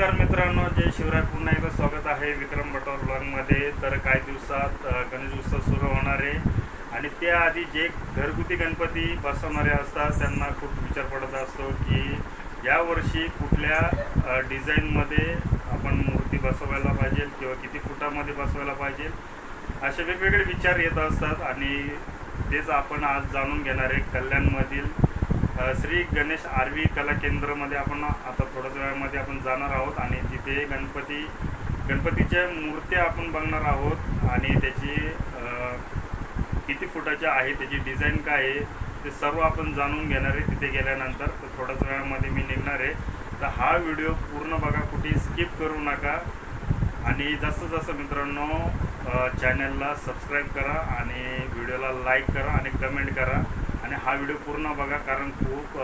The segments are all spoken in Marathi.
नमस्कार मित्रांनो जय शिवराय. पुन्हा एकदा स्वागत आहे विक्रम बटोर ब्लॉगमध्ये तर काही दिवसात गणेश उत्सव सुरू होणार आहे. आणि त्याआधी जे घरगुती गणपती बसवणारे असतात त्यांना खूप विचार पडत असतो की यावर्षी कुठल्या डिझाईनमध्ये आपण मूर्ती बसवायला पाहिजे किंवा किती फुटामध्ये बसवायला पाहिजे असे वेगवेगळे विचार येत असतात. आणि तेच आपण आज जाणून घेणार आहे कल्याणमधील श्री गणेश आरवी कला केंद्रामध्ये आपण आता थोड्याच वेळामध्ये आपण जाणार आहोत आणि तिथे गणपती गणपतीच्या मूर्त्या आपण बघणार आहोत आणि त्याची किती फुटाच्या आहे त्याची डिझाईन काय आहे ते सर्व आपण जाणून घेणार आहे तिथे गेल्यानंतर. तर थोड्याच वेळामध्ये मी निघणार आहे. तर हा व्हिडिओ पूर्ण बघा कुठे स्किप करू नका. आणि जसं जास्त मित्रांनो चॅनलला सबस्क्राईब करा आणि व्हिडिओला लाईक करा आणि कमेंट करा. आणि हा व्हिडिओ पूर्ण बघा कारण खूप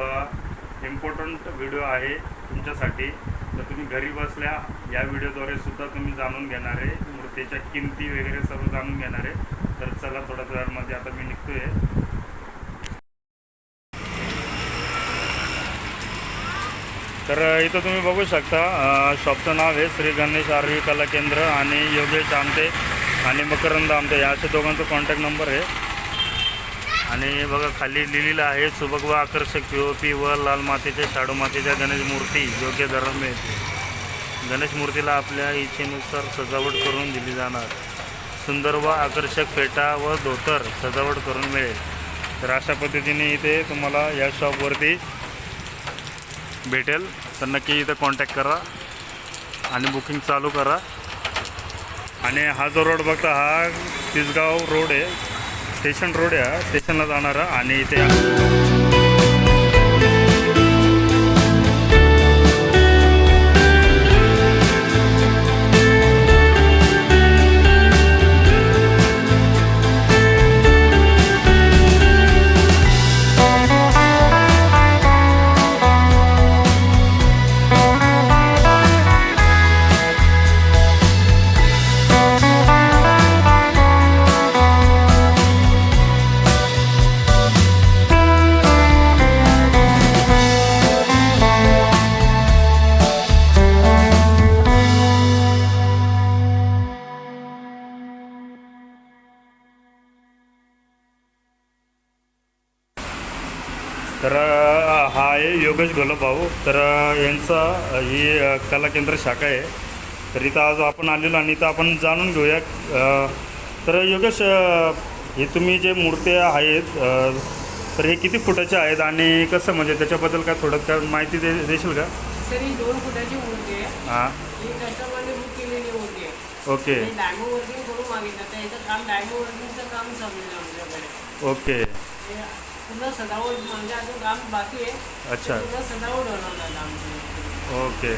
इम्पॉर्टंट व्हिडिओ आहे तुमच्यासाठी. तर तुम्ही घरी बसल्या या व्हिडिओद्वारे सुद्धा तुम्ही जाणून घेणार आहे. मूर्तीच्या किमती वगैरे सर्व जाणून घेणार आहे. तर चला थोड्याच वेळामध्ये आता मी निघतो आहे तर इथं तुम्ही बघू शकता शॉपचं नाव आहे श्री गणेश आरवी कला केंद्र आणि योगेश आमटे आणि मकरंद आमटे. या अशा दोघांचा कॉन्टॅक्ट नंबर आहे. आणि बघा खाली लिहिलेलं आहे सुबक व आकर्षक पी ओ पी व लाल मातेच्या शाडू मातेच्या गणेश मूर्ती योग्य दरात मिळते. गणेश मूर्तीला आपल्या इच्छेनुसार सजावट करून दिली जाणार. सुंदर व आकर्षक फेटा व धोतर सजावट करून मिळेल. तर अशा पद्धतीने इथे तुम्हाला या शॉपवरती भेटेल. तर नक्की इथं कॉन्टॅक्ट करा आणि बुकिंग चालू करा. आणि हा जो रोड बघता हा तिसगाव रोड आहे. स्टेशन रोड आहे. स्टेशनला जाणारा आणि इथे तर हा आहे योगेश भाऊ. तर यांचा ही कला केंद्र शाखा आहे. तर इथं आज आपण आलेलो आणि इथं आपण जाणून घेऊया तर योगेश हे तुम्ही जे मूर्त्या आहेत तर हे किती फुटाचे आहेत आणि कसं म्हणजे त्याच्याबद्दल काय थोडं काय माहिती दे देशील का? सर ही दोन फुटाची मूर्ती आहे. हां. ही कस्टमरने बुक केलेली मूर्ती आहे. ओके. डायमो वर्किंग करून मागितलं. तर याचं काम डायमो वर्किंगचं काम चाललेलं आहे आमच्याकडे. ओके. पूर्ण सजावट म्हणजे अजून काम बाकी आहे. अच्छा. पूर्ण सजावट होणार आहे आमची. ओके.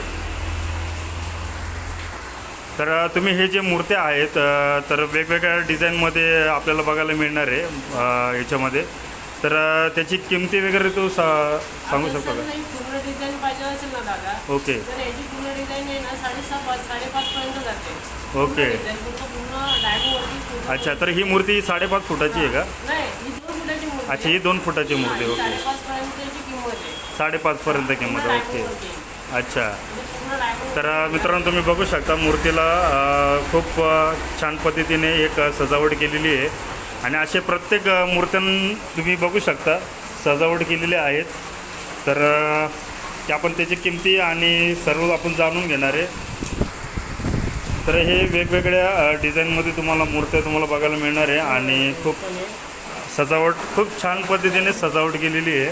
तर तुम्ही हे जे मूर्त्या आहेत अ, तर वेगवेगळ्या डिझाईनमध्ये आपल्याला बघायला मिळणार आहे अ, याच्यामध्ये. तर अ, त्याची किमती वगैरे तू सा सांगू शकतो का? नाही पूर्ण डिझाईन पाहिजे असेल ना दादा. ओके. तर याची पूर्ण डिझाईन आहे ना साडेसहा पाच साडेपाच पर्यंत जाते. ओके. डिझाईन पूर्ण पूर्ण डायमो वर्किंग पूर्ण अच्छा तर ही मूर्ती साडेपाच फुटाची आहे का? नाही ही अच्छा ही दोन फुटाची मूर्ती ओके. साडेपाचपर्यंत किंमत आहे ओके. अच्छा. तर मित्रांनो तुम्ही बघू शकता मूर्तीला खूप छान पद्धतीने एक सजावट केलेली आहे. आणि असे प्रत्येक मूर्त्यां तुम्ही बघू शकता सजावट केलेली आहेत. तर ते आपण त्याची किमती आणि सर्व आपण जाणून घेणार आहे. तर हे वेगवेगळ्या डिझाईनमध्ये तुम्हाला मूर्त्या तुम्हाला बघायला मिळणार आहे आणि खूप सजावट खूप छान पद्धतीने सजावट केलेली आहे.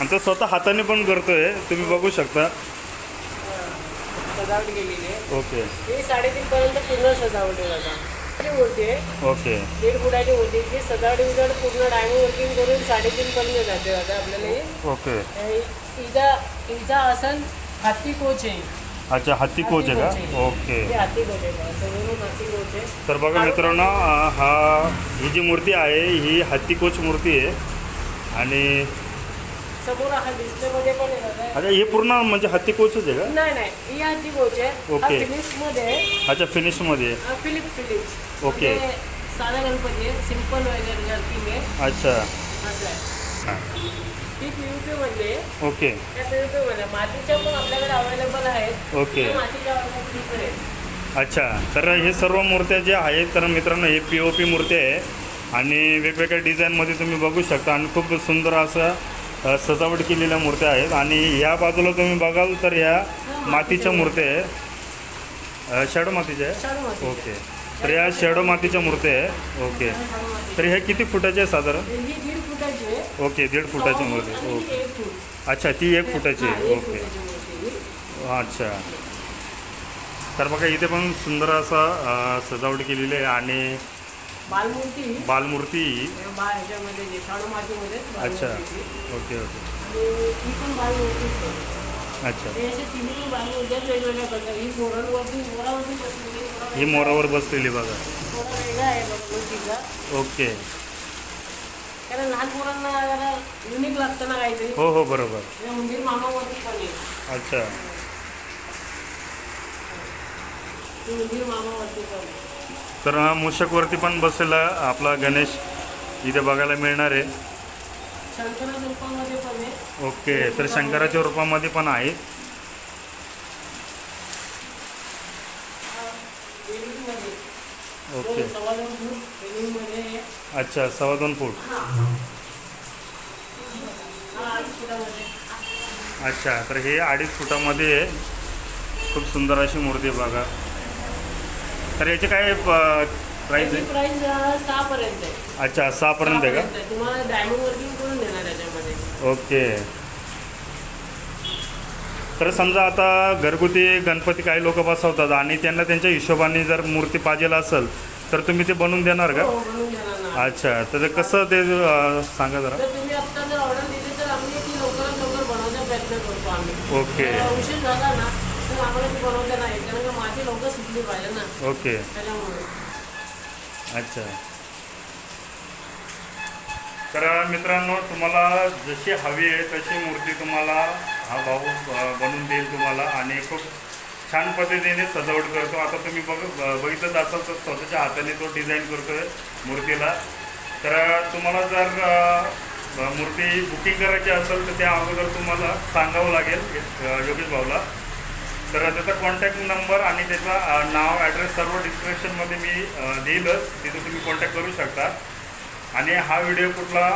आणि तो स्वतः हाताने पण करतोय. तुम्ही बघू शकता. सजावट केलेली आहे. ओके. ही साडेतीन पर्यंत पूर्ण सजावट आहे मूर्ती आहे. ओके. दीड फुटाची मूर्ती आहे. जी सजावट पूर्ण डायमंड वर्किंग करून साडेतीन पर्यंत जाते दादा आपल्याला. ओके. हे हिचा हिचा आसन हत्ती कोच आहे. अच्छा हत्ती कोच आहे का? ओके. तर बघा मित्रांनो हा ही जी मूर्ती आहे ही हत्ती कोच मूर्ती आहे. आणि मध्ये अच्छा हे पूर्ण म्हणजे हत्ती कोचच आहे का? नाही नाही हत्ती कोच आहे. ओके. फिनिशमध्ये अच्छा फिलिप फिलिप्स ओके. म्हणजे साधा गणपती वगैरे अच्छा. ती पीयूपी ओके. त्या पीयूपी मध्ये. मातीच्या पण आपल्याकडे अवेलेबल आहेत. ओके. त्या मातीच्या अवेलेबल आहेत अच्छा. तर हे सर्व मूर्त्या ज्या आहेत तर मित्रांनो हे पी ओ पी मूर्ती आहे. आणि वेगवेगळ्या डिझाईनमध्ये तुम्ही बघू शकता. आणि खूप सुंदर असं अ, सजावट केलेल्या मूर्त्या आहेत. आणि ह्या बाजूला तुम्ही बघाल तर ह्या मातीच्या मूर्त्या आहे अ, शॅडो मातीच्या आहे शाडू माती ओके. तर या शॅडो मातीच्या मूर्त्या आहे. ओके. तर ह्या किती फुटाच्या आहे साधारण? ही दीड फुटाची आहे. ओके दीड फुटाची मूर्ती ही ओके. एक फूट. अच्छा ती एक फुटाची हा, आहे. एक ओके. फुटाची ही. अच्छा. तर बघा इथे पण सुंदर असा अ, सजावट केलेली आहे आणि बालमूर्ती. बालमूर्ती. बा ह्याच्यामध्ये जे शाडू मातीमध्ये अच्छा. Okay okay. ही पण. अच्छा. हे असे तिन्ही बालमूर्ती आहेत वेगवेगळ्या प्रकार ही मोरांवरती मोरावरती बसलेली मोरा ही मोरावर बसलेली बघा. वेगळा आहे ओके. कारण लहान पोरांना जरा युनिक लागतं ना काहीतरी. हो हो बरोबर. या मंदिर मामावरती पण आहे. अच्छा. ती मंदिर मामावरती पण आहे. तर हा मूषकवरती पण बसलेला आपला गणेश इथे बघायला मिळणार आहे. शंकराच्या रूपामध्ये पण आहे. ओके तर शंकराच्या रूपामध्ये पण आहे. वेणीमध्ये. ओके. दोन सव्वा दोन फूट वेणीमध्ये आहे. अच्छा सव्वा दोन फूट. हा. फुटामध्ये अच्छा तर हे अडीच फुटामध्ये आहे. खूप सुंदर अशी मूर्ती आहे बघा. तर याचे काय प्राईस त्याची आहे? प्राइस सहा पर्यंत आहे. अच्छा सहापर्यंत आहे का? सहापर्यंत आहे. तुम्हाला डायमंड वर्किंग ओके. तर समजा आता घरगुती गणपती काही लोक बसवतात आणि त्यांना त्यांच्या हिशोबाने जर मूर्ती पाहिजे असेल तर तुम्ही ते बनवून देणार का? हो, अच्छा तर ते कसं ते सांगा जरा. ओके. जर उशीर तर मित्रांनो तुम्हाला जशी हवी आहे तशी मूर्ती तुम्हाला हा भाऊ बनवून देईल तुम्हाला आणि खूप छान पद्धतीने सजावट करतो. आता तुम्ही बघ बघितलंच असाल तर स्वतःच्या हाताने तो डिझाईन करतोय मूर्तीला. तर तुम्हाला जर मूर्ती बुकिंग करायची असेल तर त्या अगोदर तुम्हाला सांगावं लागेल योगेश भाऊला. तर त्याचा कॉन्टॅक्ट नंबर आणि त्याचा नाव ॲड्रेस सर्व डिस्क्रिप्शनमध्ये मी देईलच तिथे तुम्ही कॉन्टॅक्ट करू शकता. आणि हा व्हिडिओ कुठला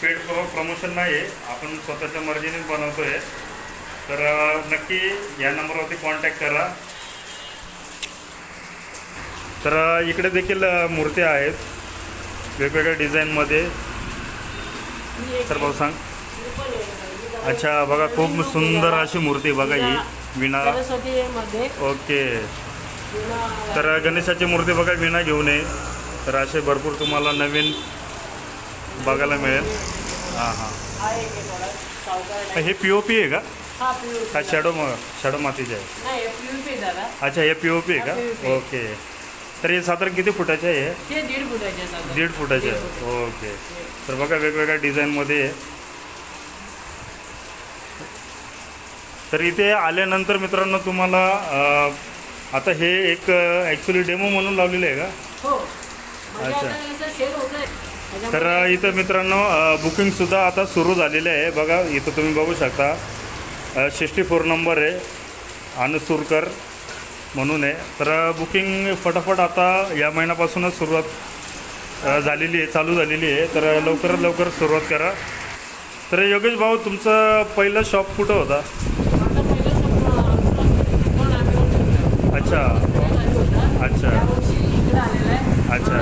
पेड प्रो प्रमोशन नाही आहे आपण स्वतःच्या मर्जीने बनवतो आहे तर नक्की या नंबरवरती कॉन्टॅक्ट करा. तर इकडे देखील मूर्त्या आहेत. वेगवेगळ्या डिझाईनमध्ये तर भाऊ सांग. अच्छा बघा खूप सुंदर अशी मूर्ती बघा ही. विणा. ओके. तर गणेशाची मूर्ती बघा विणा घेऊन ये. तर असे भरपूर तुम्हाला नवीन बघायला मिळेल. हां हां. हा. हे पी ओ पी आहे का? हा शॅडो म शॅडो मातीचे आहे. अच्छा हे पी ओ पी आहे. का? ओके तर हे साधारण किती फुटाचे आहे हे? दीड फुटाचे आहे ओके तर बघा वेगवेगळ्या डिझाईनमध्ये आहे. तर इथे आल्यानंतर मित्रांनो तुम्हाला आता हे एक ॲक्च्युली डेमो म्हणून लावलेलं आहे का? हो. अच्छा. तर इथं मित्रांनो बुकिंगसुद्धा आता सुरू झालेले आहे. बघा इथं तुम्ही बघू शकता. सिक्स्टी फोर नंबर आहे. अनुसूरकर म्हणून आहे. तर बुकिंग फटाफट आता या महिन्यापासूनच सुरुवात झालेली आहे चालू झालेली आहे. तर लवकरात लवकर सुरुवात करा. तर योगेश भाऊ तुमचं पहिलं शॉप कुठं होता. अच्छा. अच्छा. अच्छा.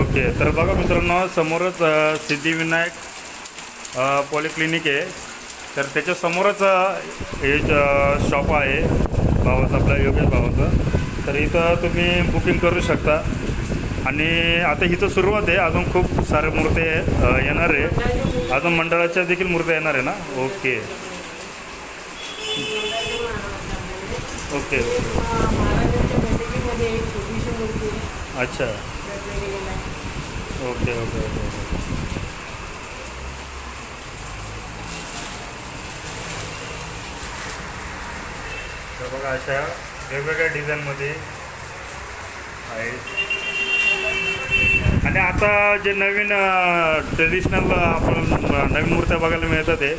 ओके तर बघा मित्रांनो समोरच सिद्धिविनायक पॉलिक्लिनिक आहे. तर त्याच्यासमोरच हे शॉप आहे. भावाचं आपल्या योगेश भावाचं. तर इथं तुम्ही बुकिंग करू शकता. आणि आता इथं सुरुवात आहे. अजून खूप सारे मूर्ती येणार आहे. अजून मंडळाच्या देखील मूर्त्या येणार आहे ना? ओके ओके आहे. अच्छा. ओके ओके ओके ओके तर बघा अशा वेगवेगळ्या डिझाईनमध्ये आहेत आणि आता जे नवीन ट्रेडिशनल आपण नवीन मूर्त्या बघायला मिळतात ते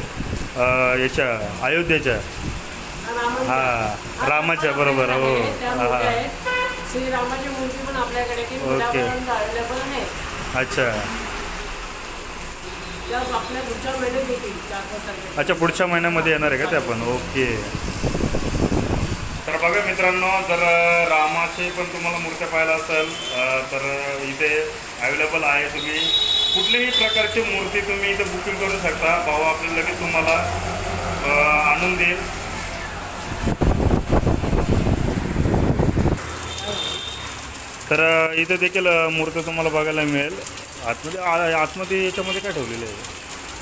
याच्या अयोध्येच्या. हा रामाच्या बरोबर हो हा हा. श्रीरामाची मूर्ती पण आपल्याकडे. उद्यापर्यंत अवेलेबल आहे. अच्छा. त्या आपल्या पुढच्या महिन्यात येतील अच्छा पुढच्या महिन्यामध्ये येणार आहे का ते आपण? ओके. तर बघा मित्रांनो जर रामाचे पण तुम्हाला मूर्त्या पाहायला असेल तर इथे अवेलेबल आहे तुम्ही. कुठलीही प्रकारची मूर्ती तुम्ही इथे बुकिंग करू शकता. भाऊ आपल्याला लगेच तुम्हाला आणून देईल. तर इथे देखील मूर्ती तुम्हाला बघायला मिळेल. आतमध्ये आ- आतमध्ये याच्यामध्ये काय ठेवलेलं आहे?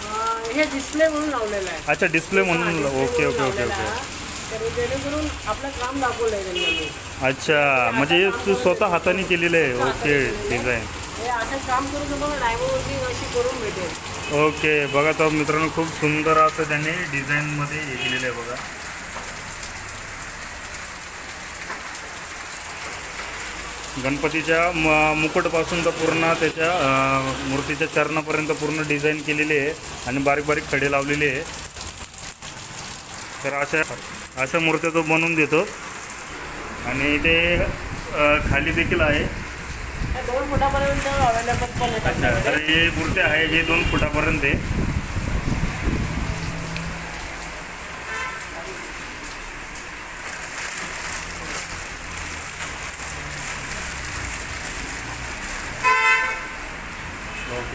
अं, हे डिस्प्ले म्हणून लावलेलं आहे. अच्छा डिस्प्ले म्हणून ओके ओके ओके लावलेला ओके. आहे. तर जेणेकरून आपलं काम दाखवलंय त्यांना. मी अच्छा म्हणजे हे तू स्वतः हाताने केलेलं आहे. ओके डिझाईन हे असं काम करून तुम्हाला डायमंड वर्किंग अशी करून भेटेल. ओके बघा तर मित्रांनो खूप सुंदर असं त्यांनी डिझाईनमध्ये हे केलेलं आहे बघा. गणपतीच्या म मुकुटपासून तर पूर्ण त्याच्या मूर्तीच्या चरणापर्यंत पूर्ण डिझाईन केलेली आहे आणि बारीक बारीक खडे लावलेले आहे. तर अशा अशा मूर्त्या तो बनवून देतो. आणि ते खाली देखील आहे. दोन फुटापर्यंत अवेलेबल पण अच्छा तर. हे मूर्ती आहे हे दोन फुटापर्यंत आहे.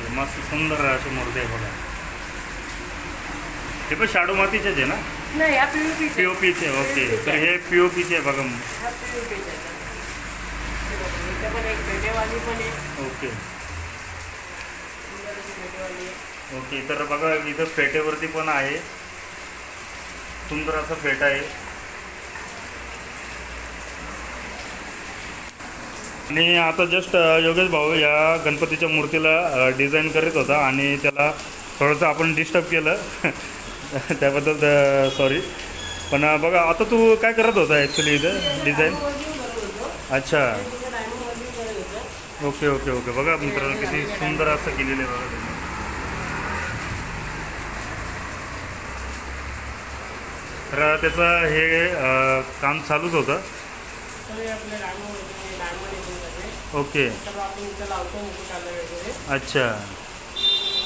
ओके मस्त सुंदर अशी मूर्ती आहे बघा. हे पण शाडू मातीचेच आहे ना? नाही ह्या पीयूपी पी ओ पीचे ओके. तर हे पीचे आहे बघा. आहे. ओके. आहे. ओके. तर बघा इथं फेटेवरती पण आहे. सुंदर असा फेटा आहे. आणि आता जस्ट योगेश भाऊ या गणपतीच्या मूर्तीला डिझाईन करीत होता आणि त्याला थोडंसं आपण डिस्टर्ब केलं. त्याबद्दल सॉरी पण बघा आता तू काय करत होता ॲक्च्युली इथं डिझाईन अच्छा. Okay okay okay. बघा मित्रांनो किती सुंदर असं केलेलं आहे बघा तर त्याचं हे काम चालूच होतं. सगळे आपले आहे तुमच्याकडे. ओके. आपण इथं लावतो मुकुटाला वगैरे. अच्छा.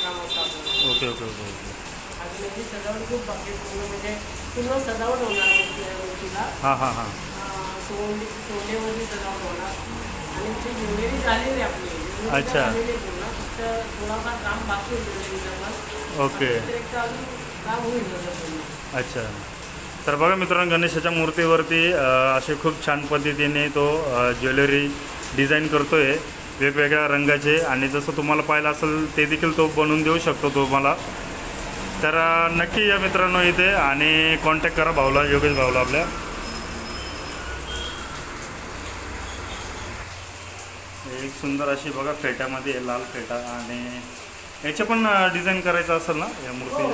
काम असतं आपलं. Okay okay okay. ओके याची सजावट खूप बाकी. पूर्ण म्हणजे पूर्ण सजावट होणार मूर्ती- या मूर्तीला. हां हां हां. सजावट होणार. आणि ती ज्वेलरी झालेली आहे आपली. ज्वेलरी तर अच्छा. झालेली आहे पूर्ण. फक्त थोडाफार काम बाकी आहे ज्वेलरीचं पण. ओके. व्यतिरिक्त अजून काम होईल पूर्ण. अच्छा. तर बघा मित्रांनो गणेशाच्या मूर्तीवरती असे खूप छान पद्धतीने तो ज्वेलरी डिझाईन करतो आहे वेगवेगळ्या रंगाचे. आणि जसं तुम्हाला पाहिलं असेल ते देखील तो बनवून देऊ शकतो तो मला. तर नक्की या मित्रांनो इथे आणि कॉन्टॅक्ट करा भाऊला योगेश भाऊला आपल्या. एक सुंदर अशी बघा फेट्यामध्ये आहे, लाल फेटा आणि याचे पण डिझाईन करायचं असेल ना या हो